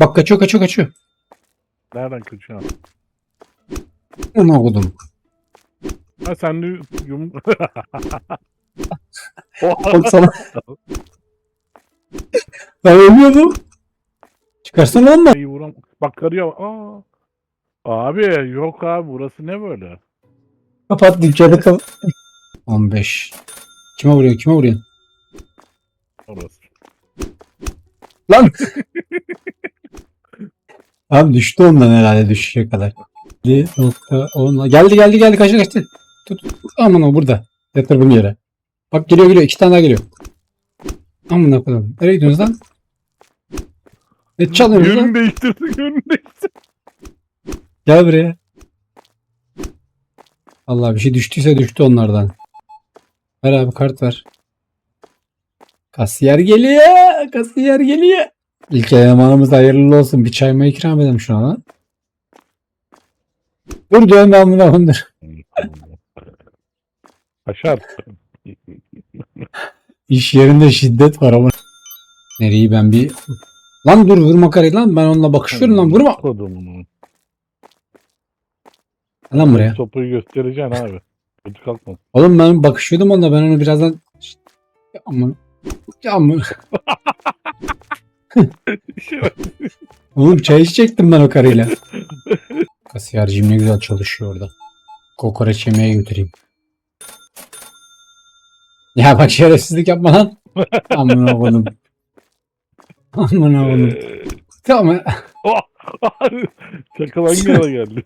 Bak kaçıyor kaçıyor kaçıyor. Nereden kaçıyorsun? Onu okudum. Ha sen de yum... Bak sana. ben ölmüyordum. Çıkarsana lan da. İyi vuram. Bak karıyor. Aa. Abi yok abi burası ne böyle? Kapat dükkanı kapat. 15. Kime vuruyor kime vuruyor? Orası. Lan. Abi düştü ondan herhalde düşecek kadar. 7.10 geldi geldi geldi kaçtı kaçtı. Tut. Aman o burada. Yatırdım yere. Bak geliyor geliyor. iki tane daha geliyor. Aman koyalım. Nereye gidiyorsunuz lan? Ne çalıyorsunuz lan? Yönünü değiştirdi yönünü değiştirdi. Gel buraya. Allah bir şey düştüyse düştü onlardan. Ver abi kart ver. Kasiyer geliyor. Kasiyer geliyor. İlk elemanımız hayırlı olsun. Bir çay mı ikram edelim şuna lan. Dur diyorum ben buna bundur. Aşağı. İş yerinde şiddet var ama. Nereyi ben bir... Lan dur vurma karıyı lan. Ben onunla bakışıyorum lan vurma. Kodumun. Lan buraya. Sopuyu göstereceksin abi. Kötü kalkma. Oğlum ben bakışıyordum onunla. Ben onu birazdan... Ya aman. Ya aman. Oğlum çay içecektim ben o karıyla. Kasiyerciğim ne güzel çalışıyor orada. Kokoreç yemeye götüreyim. Ya bak şerefsizlik yapma lan. Amına koydum. Amına koydum. Tamam. Çakal hangi yana geldi?